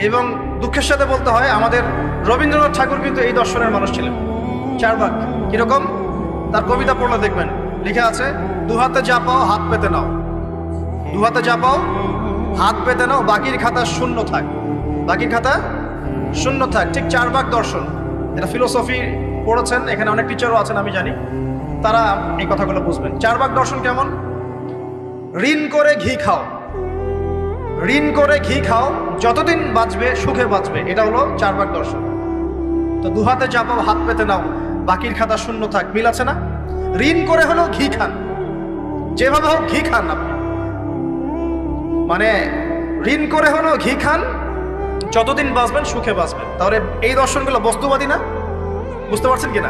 এবং দুঃখের সাথে বলতে হয়, আমাদের রবীন্দ্রনাথ ঠাকুর কিন্তু এই দর্শনের মানুষ ছিলেন। চার কীরকম? তার কবিতা পড়লে দেখবেন। লিখে আছে, দু হাতে যা পাও, হাত পেতে নাও। দু হাতে যা পাও, হাত পেতে নাও, বাকির খাতা শূন্য থাক। বাকির খাতা শূন্য থাক। ঠিক চার ভাগ দর্শন। এটা ফিলোসফি পড়েছেন, এখানে অনেক টিচারও আছেন, আমি জানি। তারা এই কথাগুলো বুঝবেন। চার ভাগ দর্শন কেমন? ঋণ করে ঘি খাও। ঋণ করে ঘি খাও, যতদিন বাঁচবে, সুখে বাঁচবে। এটা হলো চার ভাগ দর্শন। তো দু হাতে চাপাও হাত পেতে নাও, বাকির খাতা শূন্য থাক, মিল আছে না? ঋণ করে হলো ঘি খান। যেভাবে হোক ঘি খান আপনি। মানে ঋণ করে হলো ঘি খান, যতদিন বাঁচবেন, সুখে বাঁচবেন। তাহলে এই দর্শনগুলো বস্তুবাদী না? বুঝতে পারছেন কিনা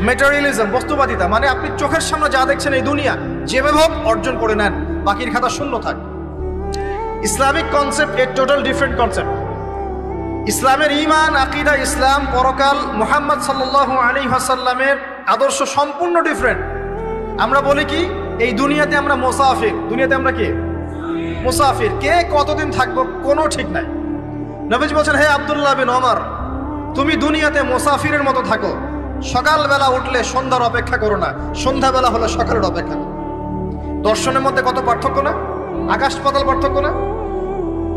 মেটেরিয়ালিজম বস্তুবাদিতা মানে আপনি চোখের সামনে যা দেখছেন এই দুনিয়া, যেভাবে হোক অর্জন করে নেন, বাকির খাতা শূন্য থাক। ইসলামিক কনসেপ্ট এ টোটাল ডিফারেন্ট কনসেপ্ট ইসলামের ইমান আকিদা, ইসলাম, পরকাল মোহাম্মদ সাল্লাহ আলী হাসাল্লামের আদর্শ সম্পূর্ণ ডিফারেন্ট আমরা বলি কি, এই দুনিয়াতে আমরা মোসাফির। দুনিয়াতে আমরা কে? মুসাফির। কে কতদিন থাকব কোনো ঠিক নাই। নবীজ বলছেন, হে আবদুল্লাহ বিন ওমর, তুমি দুনিয়াতে মোসাফিরের মতো থাকো। সকালবেলা উঠলে সন্ধ্যার অপেক্ষা করো না। সন্ধ্যাবেলা হলে সকালের অপেক্ষা। দর্শনের মধ্যে কত পার্থক্য না? আকাশ পাতাল পার্থক্য না?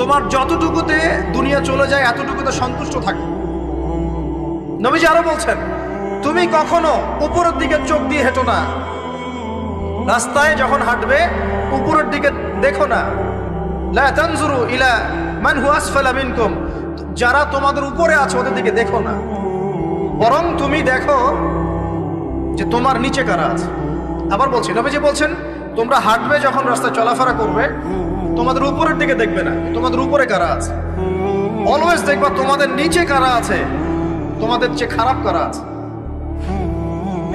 তোমার যতটুকুতে দুনিয়া চলে যায়, এতটুকুতে সন্তুষ্ট থাকো। নবীজি আরও বলছেন, তুমি কখনো উপরের দিকে চোখ দিয়ে হেঁটো না। রাস্তায় যখন হাঁটবে, উপরের দিকে দেখো না। লা তানজুরু ইলা মান হু আসফালা মিনকুম। যারা তোমাদের উপরে আছে, ওদের দিকে দেখো না। বরং তুমি দেখো যে তোমার নিচে কারা আছে। আবার বলছি, নবীজি বলছেন তোমরা হাঁটবে যখন রাস্তায় চলাফেরা করবে, তোমাদের উপরের দিকে দেখবে না। তোমাদের উপরে কারা আছে? অলওয়েজ দেখবা তোমাদের নিচে কারা আছে? তোমাদের চেয়ে খারাপ কারা আছে?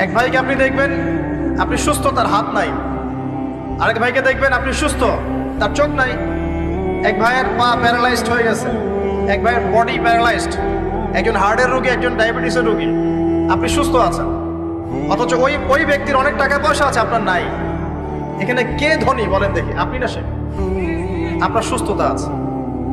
এক ভাইকে আপনি দেখবেন, আপনি সুস্থ, তার হাত নাই। আরেক ভাইকে দেখবেন, আপনি সুস্থ, তার চোখ নাই। এক ভাইয়ের পা প্যারালাইজড হয়ে গেছে। এক ভাইয়ের বডি প্যারালাইজড একজন হার্টের রোগী, একজন ডায়াবেটিসের রোগী। আপনি সুস্থ আছেন। অথচ ওই ওই ব্যক্তির অনেক টাকা পয়সা আছে, আপনার নাই। এখানে কে ধনী বলেন দেখি। আপনি না সে? আপনার সুস্থতা আছে।